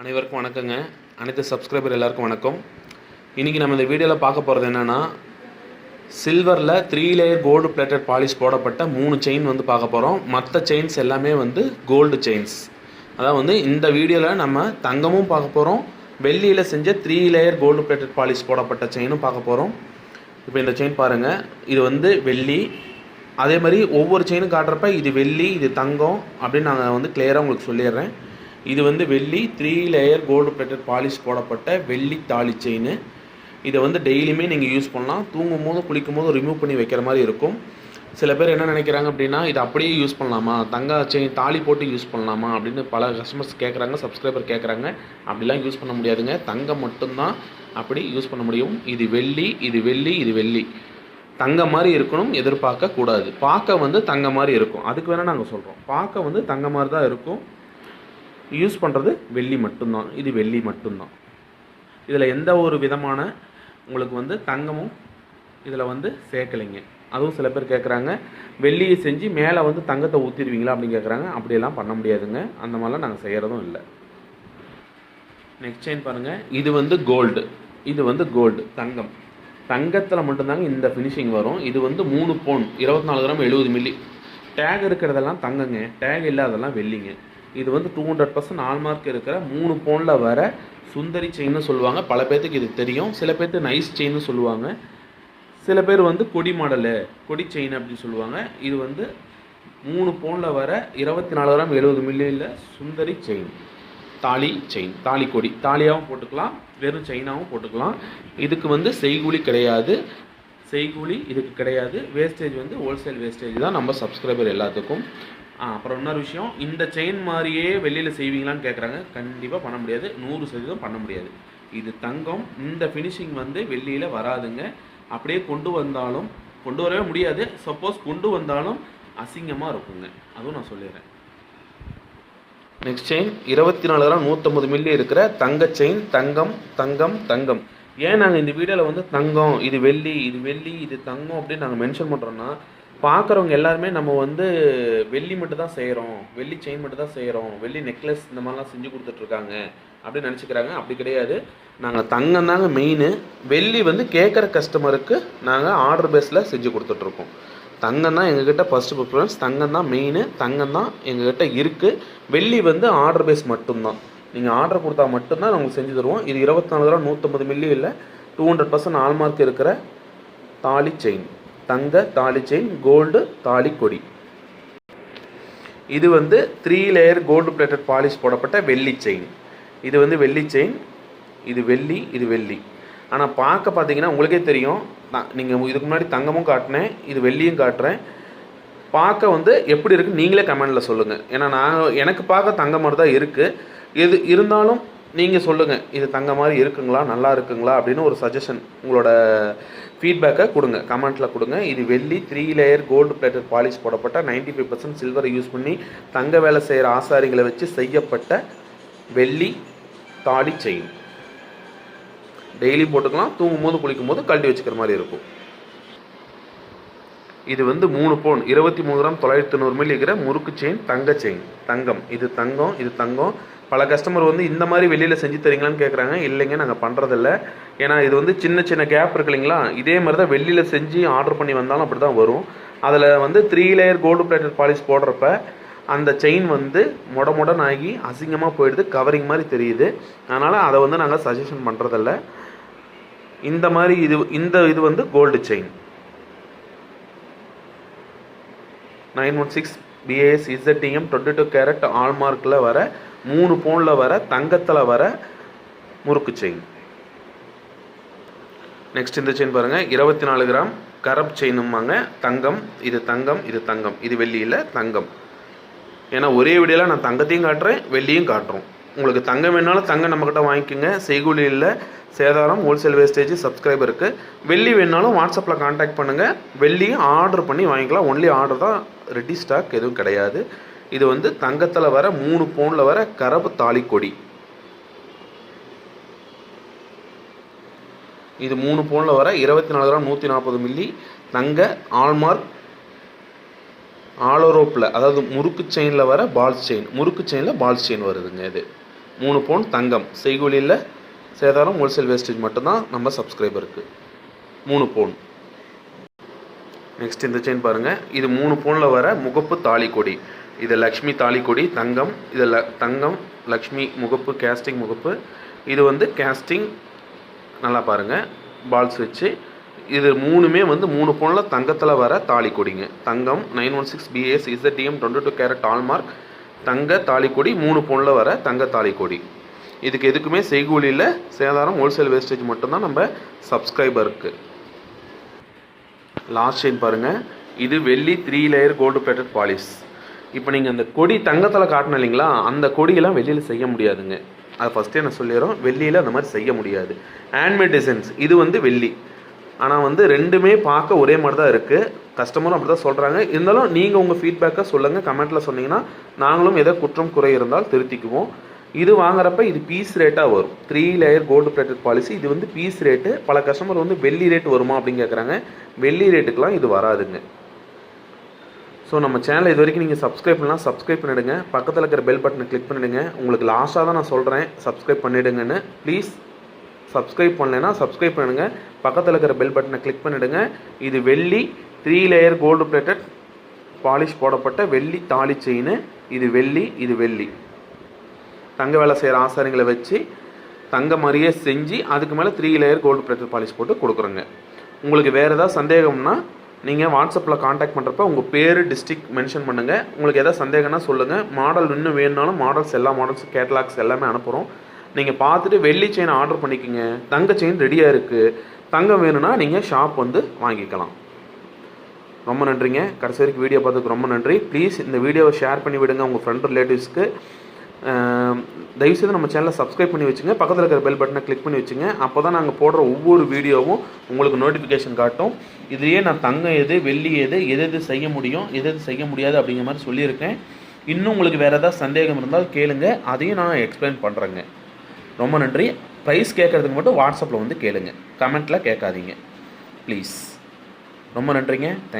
அனைவருக்கும் வணக்கங்க. அனைத்து சப்ஸ்கிரைபர் எல்லாருக்கும் வணக்கம். இன்றைக்கி நம்ம இந்த வீடியோவில் பார்க்க போகிறது என்னென்னா சில்வரில் three layer gold plated polish போடப்பட்ட மூணு செயின் வந்து பார்க்க போகிறோம் மற்ற செயின்ஸ் எல்லாமே வந்து கோல்டு செயின்ஸ் அதான் வந்து இந்த வீடியோவில் நம்ம தங்கமும் பார்க்க போகிறோம் வெள்ளியில் செஞ்ச three layer gold plated polish போடப்பட்ட செயினும் பார்க்க போகிறோம் இப்போ இந்த செயின் பாருங்கள் இது வந்து வெள்ளி. அதே மாதிரி ஒவ்வொரு செயினும் காட்டுறப்ப இது வெள்ளி இது தங்கம் அப்படின்னு நாங்கள் வந்து கிளியராக உங்களுக்கு சொல்லிடுறேன். இது வந்து வெள்ளி three layer gold plated polish போடப்பட்ட வெள்ளி தாலி செயின் இதை வந்து டெய்லியுமே நீங்கள் யூஸ் பண்ணலாம். தூங்கும் போதும் குளிக்கும் போது ரிமூவ் பண்ணி வைக்கிற மாதிரி இருக்கும். சில பேர் என்ன நினைக்கிறாங்க அப்படின்னா இதை அப்படியே யூஸ் பண்ணலாமா? தங்க செயின் தாலி போட்டு யூஸ் பண்ணலாமா? அப்படின்னு பல கஸ்டமர்ஸ் கேட்குறாங்க சப்ஸ்கிரைபர் கேட்குறாங்க அப்படிலாம் யூஸ் பண்ண முடியாதுங்க. தங்கம் மட்டும்தான் அப்படி யூஸ் பண்ண முடியும். இது வெள்ளி இது வெள்ளி இது வெள்ளி. தங்க மாதிரி இருக்கணும் எதிர்பார்க்க கூடாது. பார்க்க வந்து தங்க மாதிரி இருக்கும். அதுக்கு வேணால் நாங்கள் சொல்கிறோம் பார்க்க வந்து தங்க மாதிரி தான் இருக்கும். யூஸ் பண்ணுறது வெள்ளி மட்டும்தான். இது வெள்ளி மட்டும்தான். இதில் எந்த ஒரு விதமான உங்களுக்கு வந்து தங்கமும் இதில் வந்து சேர்க்கலைங்க. அதுவும் சில பேர் கேட்குறாங்க வெள்ளியை செஞ்சு மேலே வந்து தங்கத்தை ஊற்றிடுவீங்களா அப்படின்னு கேட்குறாங்க அப்படியெல்லாம் பண்ண முடியாதுங்க. அந்த மாதிரிலாம் நாங்கள் செய்கிறதும் இல்லை. நெக்ஸ்ட் செயின் பாருங்கள் இது வந்து கோல்டு இது வந்து கோல்டு தங்கம். தங்கத்தில் மட்டும்தாங்க இந்த ஃபினிஷிங் வரும். இது வந்து மூணு பவுன் இருபத்தி நாலு கிராம் எழுபது மில்லி டேக் இருக்கிறதெல்லாம் தங்கங்க. டேக் இல்லாதெல்லாம் வெள்ளிங்க. இது வந்து டூ ஹண்ட்ரட் பர்சன்ட் ஆல்மார்க் இருக்கிற மூணு போனில் வர சுந்தரி செயின்னு சொல்லுவாங்க. பல பேர்த்துக்கு இது தெரியும். சில பேர்த்து நைஸ் செயின்னு சொல்லுவாங்க. சில பேர் வந்து கொடி மாடலு கொடி செயின் அப்படின்னு சொல்லுவாங்க. இது வந்து மூணு போனில் வர இருபத்தி நாலு கிராம் எழுபது மில்லியில் சுந்தரி செயின் தாலி செயின் தாலி கொடி. தாலியாகவும் போட்டுக்கலாம். வெறும் செயினாகவும் போட்டுக்கலாம். இதுக்கு வந்து செய்கூலி கிடையாது. செய்கூலி இதுக்கு கிடையாது. வேஸ்டேஜ் வந்து ஹோல்சேல் வேஸ்டேஜ் தான். நம்ம சப்ஸ்கிரைபர் எல்லாத்துக்கும். அப்புறம் இன்னொரு விஷயம் இந்த செயின் மாதிரியே வெளியில் செய்வீங்களான்னு கேட்குறாங்க கண்டிப்பாக பண்ண முடியாது. நூறு சதவீதம் பண்ண முடியாது. இது தங்கம். இந்த ஃபினிஷிங் வந்து வெள்ளியில் வராதுங்க. அப்படியே கொண்டு வந்தாலும் கொண்டு வரவே முடியாது. சப்போஸ் கொண்டு வந்தாலும் அசிங்கமாக இருக்குங்க. அதுவும் நான் சொல்லிடுறேன். நெக்ஸ்ட் செயின் இருபத்தி நாலு கிராம் நூற்றம்பது மில்லி இருக்கிற தங்க செயின் தங்கம் தங்கம் தங்கம். ஏன் நாங்கள் இந்த வீடியோவில் வந்து தங்கம் இது வெள்ளி இது வெள்ளி இது தங்கம் அப்படின்னு நாங்கள் மென்ஷன் பண்ணுறோன்னா பார்க்குறவங்க எல்லாருமே நம்ம வந்து வெள்ளி மட்டும் தான் செய்கிறோம் வெள்ளி செயின் மட்டும் தான் செய்கிறோம் வெள்ளி நெக்லஸ் இந்த மாதிரிலாம் செஞ்சு கொடுத்துட்ருக்காங்க அப்படின்னு நினச்சிக்கிறாங்க. அப்படி கிடையாது. நாங்கள் தங்கம் தாங்க மெயின் வெள்ளி வந்து கேட்குற கஸ்டமருக்கு நாங்கள் ஆர்டர் பேஸில் செஞ்சு கொடுத்துட்ருக்கோம் தங்கம் தான் எங்ககிட்ட ஃபஸ்ட்டு ப்ரிஃபரன்ஸ் தங்கம் தான் மெயின் தங்கம் தான் எங்ககிட்ட இருக்குது வெள்ளி வந்து ஆர்டர் பேஸ் மட்டும்தான். நீங்கள் ஆர்டர் கொடுத்தா மட்டும்தான் நாங்கள் செஞ்சு தருவோம். இது இருபத்தி நாலு ரூபா நூற்றம்பது மில்லி இல்லை டூ ஹண்ட்ரட் பர்சன்ட் ஆல்மார்க் இருக்கிற தாலி செயின் தங்க தாலி செயின் கோல்டு தாலி கொடி. இது வந்து three layer gold plated polish போடப்பட்ட வெள்ளி செயின் இது வந்து வெள்ளி செயின் இது வெள்ளி இது வெள்ளி. ஆனால் பார்க்க பார்த்தீங்கன்னா உங்களுக்கே தெரியும். நீங்கள் இதுக்கு முன்னாடி தங்கமும் காட்டினேன் இது வெள்ளியும் காட்டுறேன். பார்க்க வந்து எப்படி இருக்குன்னு நீங்களே கமெண்டில் சொல்லுங்கள் ஏன்னா நான் எனக்கு பார்க்க தங்க மாதிரி தான் இருக்குது இது இருந்தாலும் நீங்கள் சொல்லுங்கள் இது தங்க மாதிரி இருக்குங்களா நல்லா இருக்குங்களா அப்படின்னு ஒரு சஜஷன் உங்களோட ஃபீட்பேக்கை கொடுங்க கமெண்ட்டில் கொடுங்க. இது வெள்ளி three layer gold plated polish போடப்பட்ட 95% ஃபைவ் பர்சன்ட் சில்வரை யூஸ் பண்ணி தங்க வேலை செய்கிற ஆசாரிகளை வச்சு செய்யப்பட்ட வெள்ளி தாலி செயின் டெய்லி போட்டுக்கலாம் தூங்கும் போது குளிக்கும் போது கழட்டி வச்சுக்கிற மாதிரி இருக்கும். இது வந்து மூணு பவுன் இருபத்தி மூணு கிராம் தொள்ளாயிரத்தி தொண்ணூறு மில்லி இருக்கிற முறுக்கு செயின் தங்க செயின் தங்கம். இது தங்கம் இது தங்கம். பல கஸ்டமர் வந்து இந்த மாதிரி வெளியில் செஞ்சு தரீங்களான்னு கேட்குறாங்க இல்லைங்க நாங்கள் பண்ணுறதில்ல ஏன்னா இது வந்து சின்ன சின்ன கேப் இருக்கு இல்லைங்களா? இதே மாதிரி தான் வெளியில் செஞ்சு ஆர்டர் பண்ணி வந்தாலும் அப்படி தான் வரும். அதில் வந்து three layer gold plated polish போடுறப்ப அந்த செயின் வந்து முட முடன் ஆகி அசிங்கமாக போயிடுது கவரிங் மாதிரி தெரியுது. அதனால் அதை வந்து நாங்கள் சஜஷன் பண்ணுறதில்ல இந்த மாதிரி இது இந்த இது வந்து gold chain nine one six BAS ZTM twenty two carat ஆல்மார்க்கில் வர மூணு பவுனில் வர தங்கத்தில் வர முறுக்கு செயின் நெக்ஸ்ட் இந்த செயின் பாருங்கள் இருபத்தி நாலு கிராம் கரப் செயினும்பாங்க தங்கம் இது தங்கம் இது தங்கம். இது வெள்ளியில் தங்கம். ஏன்னா ஒரே வீடியோவில் நான் தங்கத்தையும் காட்டுறேன் வெள்ளியும் காட்டுறோம். உங்களுக்கு தங்கம் வேணாலும் தங்கம் நம்மக்கிட்ட வாங்கிக்கோங்க. செய்கூலி இல்லை சேதாரம் ஹோல்சேல் வேஸ்டேஜ் சப்ஸ்கிரைபருக்கு வெள்ளி வேணாலும் வாட்ஸ்அப்பில் காண்டாக்ட் பண்ணுங்கள் வெள்ளியும் ஆர்டர் பண்ணி வாங்கிக்கலாம். ஒன்லி ஆர்டர் தான் ரெடி ஸ்டாக் எதுவும் கிடையாது. இது வந்து தங்கத்தில் வர மூணு பவுனில் வர கரப்பு தாலி கொடி. இது மூணு பவுனில் வர இருபத்தி நாலு கிராம் நூற்றி நாற்பது மில்லி தங்க ஆல்மார்க் ஆலோரோப்பில் அதாவது முறுக்கு செயினில் வர பால்ஸ் செயின் முறுக்கு செயினில் பால்ஸ் செயின் வருதுங்க இது. மூணு பவுன் தங்கம் செய்கூலியில் சேதாரம் ஹோல்சேல் வேஸ்டேஜ் மட்டும்தான் நம்ம சப்ஸ்கிரைபருக்கு மூணு பவுன் நெக்ஸ்ட் இந்த செயின் பாருங்கள் இது மூணு பவுனில் வர முகப்பு தாலி கொடி இது லக்ஷ்மி தாலி கொடி தங்கம். இது ல தங்கம் லக்ஷ்மி முகப்பு கேஸ்டிங் முகப்பு. இது வந்து கேஸ்டிங் நல்லா பாருங்கள் பால்ஸ் வச்சு. இது மூணுமே வந்து மூணு பவுனில் தங்கத்தில் வர தாலி கொடிங்க தங்கம் nine one six BS ZTM twenty two carat hallmark தங்க தாலி கொடி மூணு பவுனில் வர தங்க தாலி கொடி இதுக்கு எதுக்குமே செய்கூலியில் சேதாரம் ஹோல்சேல் வேஸ்டேஜ் மட்டும்தான் நம்ம சப்ஸ்கிரைபருக்கு லாஸ்ட் செயின் பாருங்கள் இது வெள்ளி three layer gold plated polish இப்போ நீங்கள் அந்த கொடி தங்கத்தில் காட்டணும் இல்லைங்களா? அந்த கொடியெல்லாம் வெளியில் செய்ய முடியாதுங்க. அதை ஃபஸ்ட்டே நான் சொல்லிடுறோம். வெள்ளியில் அந்த மாதிரி செய்ய முடியாது. ஹேண்ட்மேட் டிசைன்ஸ் இது வந்து வெள்ளி. ஆனால் வந்து ரெண்டுமே பார்க்க ஒரே மாதிரி தான் இருக்குது கஸ்டமரும் அப்படி தான் சொல்கிறாங்க இருந்தாலும் நீங்கள் உங்கள் ஃபீட்பேக்கை சொல்லுங்கள் கமெண்ட்டில் சொன்னீங்கன்னா நாங்களும் எதோ குற்றம் குறை இருந்தால் திருத்திக்குவோம். இது வாங்குறப்ப இது பீஸ் ரேட்டாக வரும். Three layer gold plated policy இது வந்து பீஸ் ரேட்டு பல கஸ்டமர் வந்து வெள்ளி ரேட் வருமா அப்படின்னு கேட்குறாங்க வெள்ளி ரேட்டுக்கெலாம் இது வராதுங்க. ஸோ நம்ம சேனலை இது வரைக்கும் நீங்கள் சப்ஸ்கிரைப் பண்ணலாம் சப்ஸ்கிரைப் பண்ணிடுங்க. பக்கத்தில் இருக்கிற பெல் பட்டனை கிளிக் பண்ணிடுங்க. உங்களுக்கு லாஸ்ட்டாக தான் நான் சொல்கிறேன் சப்ஸ்கிரைப் பண்ணிடுங்கன்னு. ப்ளீஸ் சப்ஸ்கிரைப் பண்ணலைன்னா சப்ஸ்கிரைப் பண்ணுங்கள் பக்கத்தில் இருக்கிற பெல் பட்டனை கிளிக் பண்ணிடுங்க. இது வெள்ளி three layer gold plated polish போடப்பட்ட வெள்ளி தாலி செயின் இது வெள்ளி இது வெள்ளி. தங்க வேலை செய்கிற ஆசாரிங்களை வச்சு தங்க மாதிரியே செஞ்சு அதுக்கு மேலே three layer gold plated polish போட்டு கொடுக்குறோங்க. உங்களுக்கு வேறு ஏதாவது சந்தேகம்னா நீங்கள் வாட்ஸ்அப்பில் காண்டாக்ட் பண்ணுறப்ப உங்கள் பேர் டிஸ்ட்ரிக் மென்ஷன் பண்ணுங்கள் உங்களுக்கு எதாவது சந்தேகம்னா சொல்லுங்கள் மாடல் இன்னும் வேணுனாலும் மாடல்ஸ் எல்லா மாடல்ஸ் கேட்லாக்ஸ் எல்லாமே அனுப்புகிறோம் நீங்கள் பார்த்துட்டு வெள்ளி செயின் ஆர்டர் பண்ணிக்கோங்க. தங்க செயின் ரெடியாக இருக்குது தங்கம் வேணும்னா நீங்கள் ஷாப் வந்து வாங்கிக்கலாம். ரொம்ப நன்றிங்க. கடைசி வரைக்கும் வீடியோ பார்த்ததுக்கு ரொம்ப நன்றி. ப்ளீஸ் இந்த வீடியோவை ஷேர் பண்ணி விடுங்க. உங்கள் ஃப்ரெண்ட் ரிலேட்டிவ்ஸ்க்கு தயவுசெய்து நம்ம சேனலை சப்ஸ்கிரைப் பண்ணி வச்சுங்க. பக்கத்தில் இருக்கிற பெல் பட்டனை கிளிக் பண்ணி வச்சுங்க. அப்போ தான் நாங்கள் போடுற ஒவ்வொரு வீடியோவும் உங்களுக்கு நோட்டிஃபிகேஷன் காட்டும். இதுலேயே நான் தங்கம் எது வெள்ளி எது எது எது செய்ய முடியும் எது எது செய்ய முடியாது அப்படிங்கிற மாதிரி சொல்லியிருக்கேன். இன்னும் உங்களுக்கு வேறு ஏதாவது சந்தேகம் இருந்தால் கேளுங்க. அதையும் நான் எக்ஸ்பிளைன் பண்ணுறேங்க ரொம்ப நன்றி. ப்ரைஸ் கேட்குறதுக்கு மட்டும் வாட்ஸ்அப்பில் வந்து கேளுங்க. கமெண்ட்டில் கேட்காதீங்க. ப்ளீஸ் ரொம்ப நன்றிங்க. தேங்க்